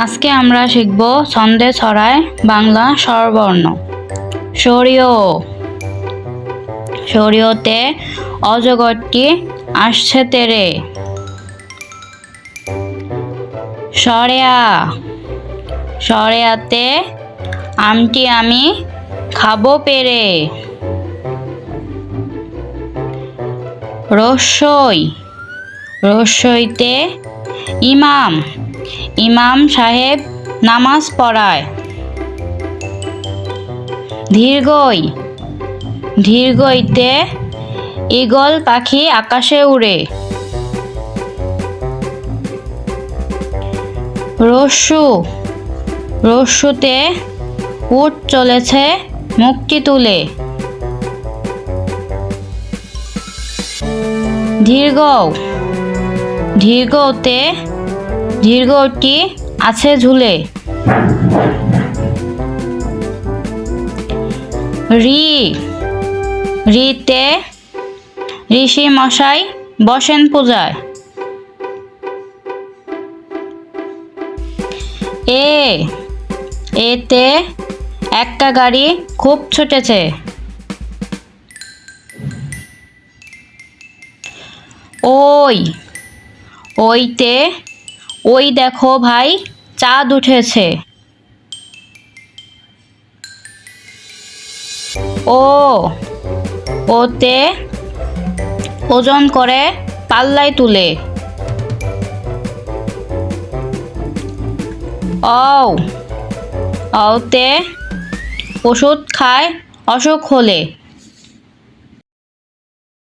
আজকে আমরা শিখব ছন্দে ছড়ায় বাংলা স্বরবর্ণ। সরিয় সরিয়তে অজগরটি আসছে তেরে। সরেয়া। সরেয়াতে আমটি আমি খাব পেরে। রসই। রসইতে ইমাম। ইমাম সাহেব নামাজ পড়ায়। দীর্ঘই দীর্ঘইতে ঈগল পাখি আকাশে উড়ে। রস্যু, রস্যুতে উট চলেছে মুক্তি তুলে। দীর্ঘ দীর্ঘতে দীর্ঘটি আছে ঝুলে? রি। রিতে ঋষি মশাই বসেন পূজায়। এ, এতে একটা গাড়ি খুব ছুটেছে। ওই, ওইতে ওই দেখো ভাই, চাঁদ উঠেছে। ও, ওতে ওজন করে পাল্লায় তুলে। ও ওতে ওষুধ খায়, অসুখ হলে।